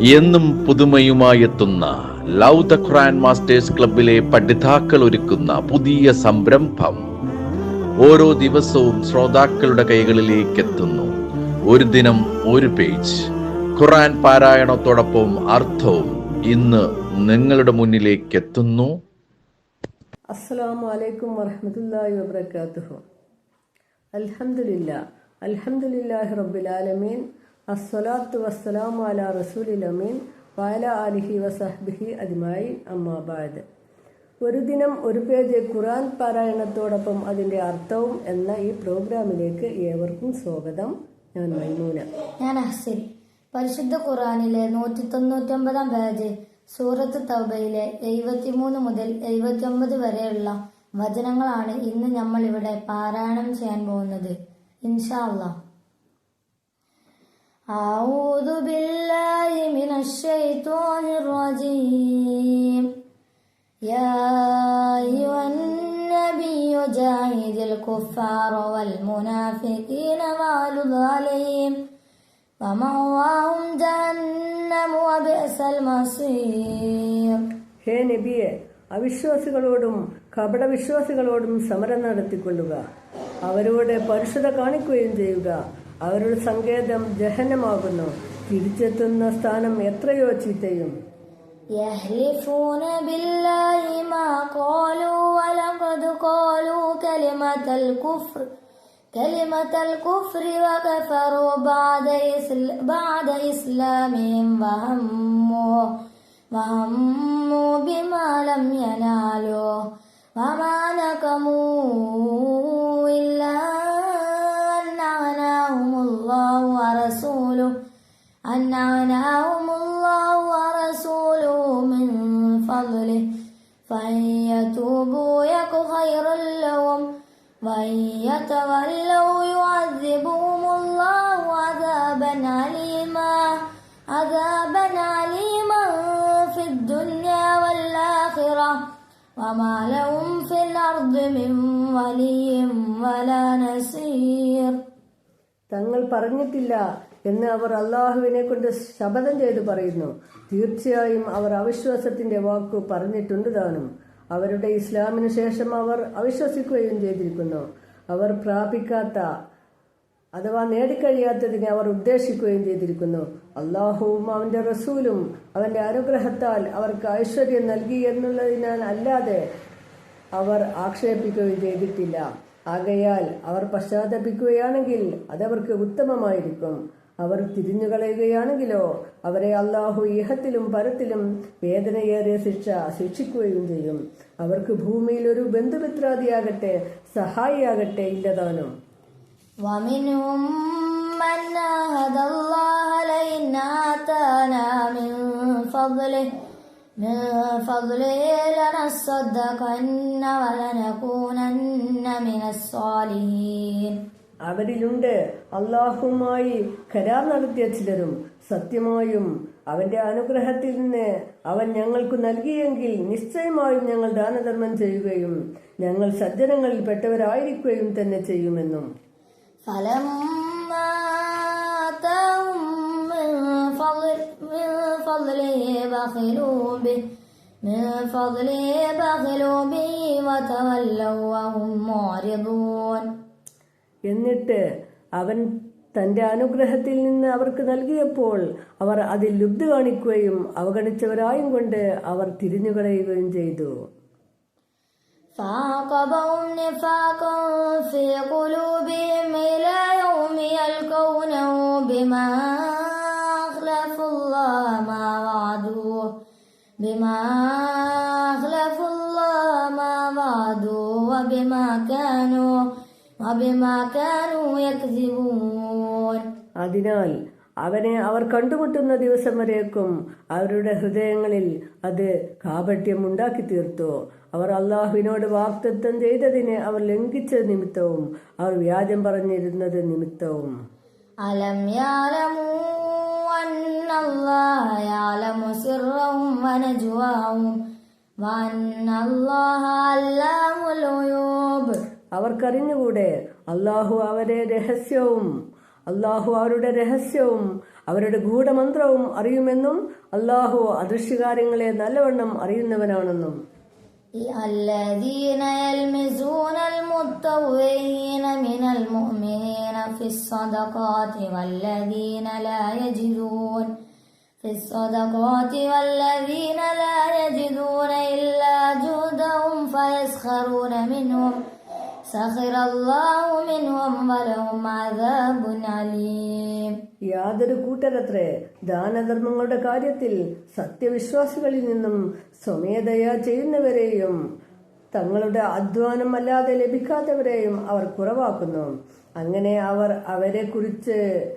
എന്നും പുതുമയുമായെത്തുന്ന love the Quran masters ക്ലബിലെ പഠിതാക്കൾ ഒരുക്കുന്ന പുതിയ സംരംഭം ഓരോ ദിവസവും ശ്രോതാക്കളുടെ കൈകളിലേക്ക് എത്തുന്നു ഒരു ദിനം ഒരു പേജ്. ഖുറാൻ പാരായണത്തോടൊപ്പം അർത്ഥവും ഇന്ന് നിങ്ങളുടെ മുന്നിലേക്ക് എത്തുന്നു അസ്സലാമു അലൈക്കും വറഹ്മത്തുള്ളാഹി വബറകാതുഹു. അൽഹംദുലില്ല അൽഹംദുലില്ലാഹി റബ്ബിൽ ആലമീൻ അസ്സലാത്തു വസ്സലാം അല റസൂലിൽ അമീൻ. വഅല ആലിഹി വസഹ്ബിഹി അജ്മഈൻ അമ്മാബാദ് ഒരു ദിനം ഒരു പേജ് ഖുറാൻ പാരായണത്തോടൊപ്പം അതിന്റെ അർത്ഥവും എന്ന ഈ പ്രോഗ്രാമിലേക്ക് ഏവർക്കും സ്വാഗതം. ഞാൻ മൈമൂന. ഞാൻ അഹ്സിൻ. പരിശുദ്ധ ഖുറാനിലെ നൂറ്റി തൊണ്ണൂറ്റൊമ്പതാം പേജ് സൂറത്ത് തൗബയിലെ എഴുപത്തിമൂന്ന് മുതൽ എഴുപത്തിയൊമ്പത് വരെയുള്ള വചനങ്ങളാണ് ഇന്ന് നമ്മൾ ഇവിടെ പാരായണം ചെയ്യാൻ പോകുന്നത്. ഇൻഷാ അല്ലാ أعوذ بالله من الشيطان الرجيم يا أيها النبي جاهد الكفار والمنافقين واغلظ عليهم ومأواهم جهنم وبئس المصير ഹേ നബിയെ അവിശ്വാസികളോടും കപടവിശ്വാസികളോടും സമരം നടത്തിക്കൊള്ളുക അവരോട് പരുഷത കാണിക്കുകയും ചെയ്യുക അവരുടെ സങ്കേതം ജഹന്നമാകുന്നു തിരിച്ചെത്തുന്ന സ്ഥാനം എത്രയോ ചീത്തയും يحلفون بالله ما قالوا ولقد قالوا كلمة الكفر كلمة الكفر وكفروا بعد إسل بعد إسلامهم وهموا وهموا بما لم ينالوا وما نقموا فضله فإن يتوبوا يك خيرا لهم وإن يتولوا يعذبهم الله عذابا أليما عذابا أليما في الدنيا والآخرة وما لهم في الأرض من ولي ولا نصير തങ്ങൾ പറഞ്ഞിട്ടില്ല എന്ന് അവർ അള്ളാഹുവിനെ കൊണ്ട് ശപഥം ചെയ്തു പറയുന്നു. തീർച്ചയായും അവർ അവിശ്വാസത്തിന്റെ വാക്കു പറഞ്ഞിട്ടുണ്ട് താനും. അവരുടെ ഇസ്ലാമിനു ശേഷം അവർ അവിശ്വസിക്കുകയും ചെയ്തിരിക്കുന്നു. അവർ പ്രാപിക്കാത്ത അഥവാ നേടിക്കഴിയാത്തതിനെ അവർ ഉദ്ദേശിക്കുകയും ചെയ്തിരിക്കുന്നു. അള്ളാഹുവും അവന്റെ റസൂലും അവന്റെ അനുഗ്രഹത്താൽ അവർക്ക് ഐശ്വര്യം നൽകി എന്നുള്ളതിനാൽ അല്ലാതെ അവർ ആക്ഷേപിക്കുകയും ചെയ്തിട്ടില്ല. ആകയാൽ അവർ പശ്ചാത്തപിക്കുകയാണെങ്കിൽ അതവർക്ക് ഉത്തമമായിരിക്കും. അവർ തിരിഞ്ഞുകളയുകയാണെങ്കിലോ അവരെ അള്ളാഹു ഇഹത്തിലും പരത്തിലും വേദനയേറിയ ശിക്ഷ ശിക്ഷിക്കുകയും ചെയ്യും അവർക്ക് ഭൂമിയിൽ ഒരു ബന്ധുമിത്രാദിയാകട്ടെ സഹായിയാകട്ടെ ഇല്ലതാനും ومنهم من عاهد الله لئن آتانا من فضله من فضله لنصدقن ولنكونن من الصالحين അവരിലുണ്ട് അള്ളാഹുമായി കരാർ നടത്തിയ ചിലരും സത്യമായും അവന്റെ അനുഗ്രഹത്തിൽ നിന്ന് അവൻ ഞങ്ങൾക്ക് നൽകിയെങ്കിൽ നിശ്ചയമായും ഞങ്ങൾ ദാനധർമ്മം ചെയ്യുകയും ഞങ്ങൾ സജ്ജനങ്ങളിൽ പെട്ടവരായിരിക്കുകയും തന്നെ ചെയ്യുമെന്നും فلما آتاهم من فضل من فضله بخلوا به من فضله بخلوا به وتولوا وهم معرضون എന്നിട്ട് അവൻ തന്റെ അനുഗ്രഹത്തിൽ നിന്ന് അവർക്ക് നൽകിയപ്പോൾ അവർ അതിൽ ലുബ്ധ കാണിക്കുകയും അവഗണിച്ചവരായും കൊണ്ട് അവർ തിരിഞ്ഞുകളയുകയും ചെയ്തു فعاقبهم نفاقا في قلوبهم إلى يوم يلقونه بما أخلفوا الله ما وعدوه بما أخلفوا الله ما وعدوه وبما كانوا وبما كانوا يكذبون അതിനാൽ അവനെ അവർ കണ്ടുമുട്ടുന്ന ദിവസം വരേക്കും അവരുടെ ഹൃദയങ്ങളിൽ അത് കാപട്യം ഉണ്ടാക്കി തീർത്തു അവർ അള്ളാഹുവിനോട് വാക്തത്വം ചെയ്തതിനെ അവർ ലംഘിച്ച നിമിത്തവും അവർ വ്യാജം പറഞ്ഞിരുന്നത് നിമിത്തവും. അലം യാലമൂ അവർക്കറിഞ്ഞുകൂടെ അള്ളാഹു അവരെ രഹസ്യവും അള്ളാഹു അവരുടെ രഹസ്യവും അവരുടെ ഗൂഢമന്ത്രവും അറിയുമെന്നും അള്ളാഹു അദൃശ്യകാര്യങ്ങളെ നല്ലവണ്ണം അറിയുന്നവനാണെന്നും الذين يلمزون المتطوعين من المؤمنين في الصدقات والذين لا يجدون في الصدقات والذين لا يجدون إلا جهدهم فيسخرون منهم യാതൊരു കൂട്ടരത്രേ ദാനധർമ്മങ്ങളുടെ കാര്യത്തിൽ സത്യവിശ്വാസികളിൽ നിന്നും സ്വമേധയാ ചെയ്യുന്നവരെയും തങ്ങളുടെ അധ്വാനം അല്ലാതെ ലഭിക്കാത്തവരെയും അവർ കുറവാക്കുന്നു. അങ്ങനെ അവർ അവരെ കുറിച്ച്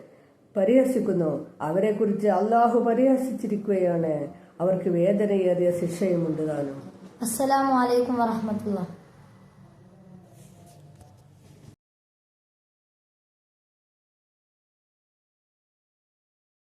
പരിഹസിക്കുന്നു. അവരെ കുറിച്ച് അള്ളാഹു പരിഹസിച്ചിരിക്കുകയാണ്. അവർക്ക് വേദനയേറിയ ശിക്ഷയും ഉണ്ട് താനും അസ്സലാമലൈക്കും വാഹമത്തല്ല